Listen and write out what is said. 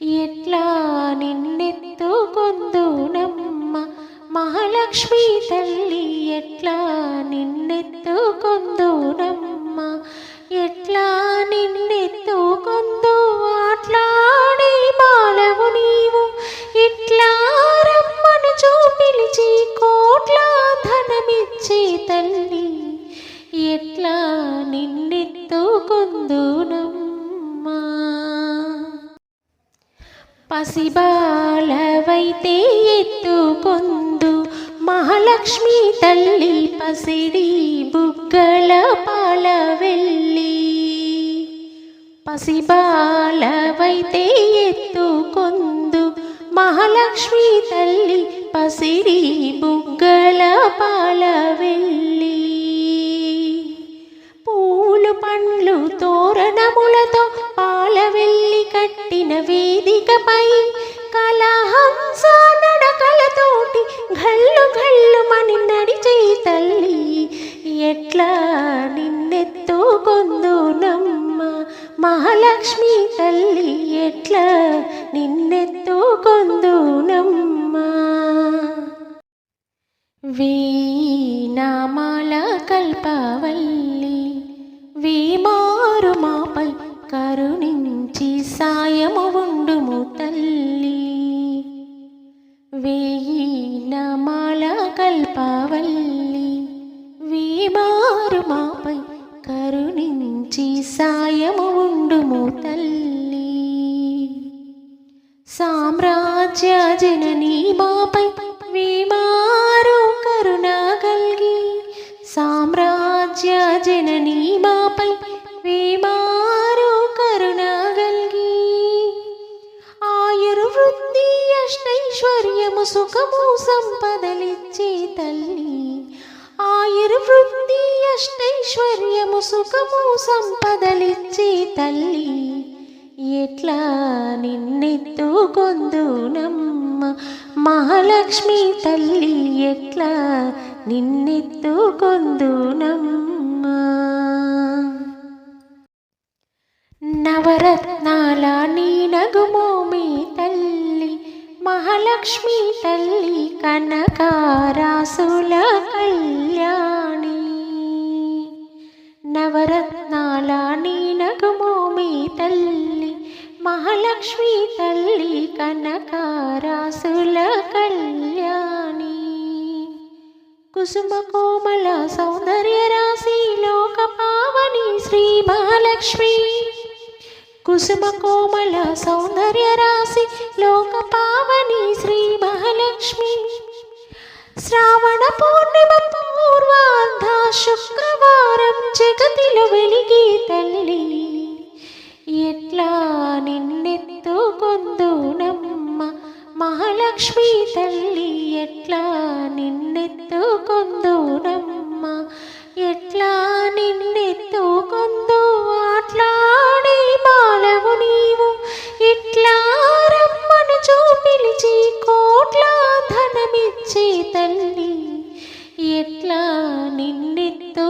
ఎట్లా నిన్నెత్తుకొందునమ్మ? మహాలక్ష్మి తల్లి ఎట్లా నిన్నెత్తుకొందునమ్మ? ఎట్లా నిన్నెత్తుకొందు? ఆట్లాడే బాలవు నీవు. ఇట్లా రమ్మను చూపిలిచి కోట్ల ధనమిచ్చే తల్లి. ఎట్లా నిన్నెత్తుకొందునమ్మా? పసిబాలవైతే ఎత్తుకొందు మహాలక్ష్మి తల్లి పసిడి బుగ్గల పాల వెళ్ళి. పసిబాలవైతే ఎత్తుకొందు మహాలక్ష్మి తల్లి పసిడి బుగ్గల పాల వెళ్ళి. పూలు పండ్లు తోరణములతో వేదికపై కలహంస నడకలతోటి గల్లు గల్లు మని నడిచే తల్లి ఎట్లా నిన్నెత్తుకొందునమ్మ? మహాలక్ష్మి తల్లి ఎట్లా నిన్నెత్తుకొందునమ్మా? వీనామా వీణామాల కల్పవల్లి వీమారు మాపై కరుణించి సాయము ఉండుము తల్లి. సామ్రాజ్య జననీ మాపై విమారు కరుణ కల్గి సామ్రాజ్య జననీ మాపై విమారు అష్టైశ్వర్యము సుఖము సంపదలిచ్చే తల్లి. ఆయురు వృద్ధి అష్టైశ్వర్యము సుఖము సంపదలిచ్చే తల్లి. ఎట్లా నిన్నెత్తుకొందునమ్మ మహాలక్ష్మి తల్లి ఎట్లా నిన్నెత్తుకొందునమ్మ. నవరత్న మహాలక్ష్మి తల్లి కనకారాసుల కళ్యాణి. నవరత్నాల నీ నగుమోమి తల్లి మహాలక్ష్మి తల్లి కనకారాసుల కళ్యాణి. కుసుమ కోమల సౌందర్య రాశి లోక పావని శ్రీ మహాలక్ష్మి కుసుమ కోమల సౌందర్య రాశి లోక పావని శ్రీ మహాలక్ష్మి. శ్రావణ పూర్ణిమ పూర్వార్ధ శుక్రవారం జగతిలో వెలిగి తల్లి. ఎట్లా నిన్నెత్తుకొందునమ్మ మహాలక్ష్మి తల్లి ఎట్లా తల్లి ఎట్లా నిన్నెత్తుకుందునమ్మా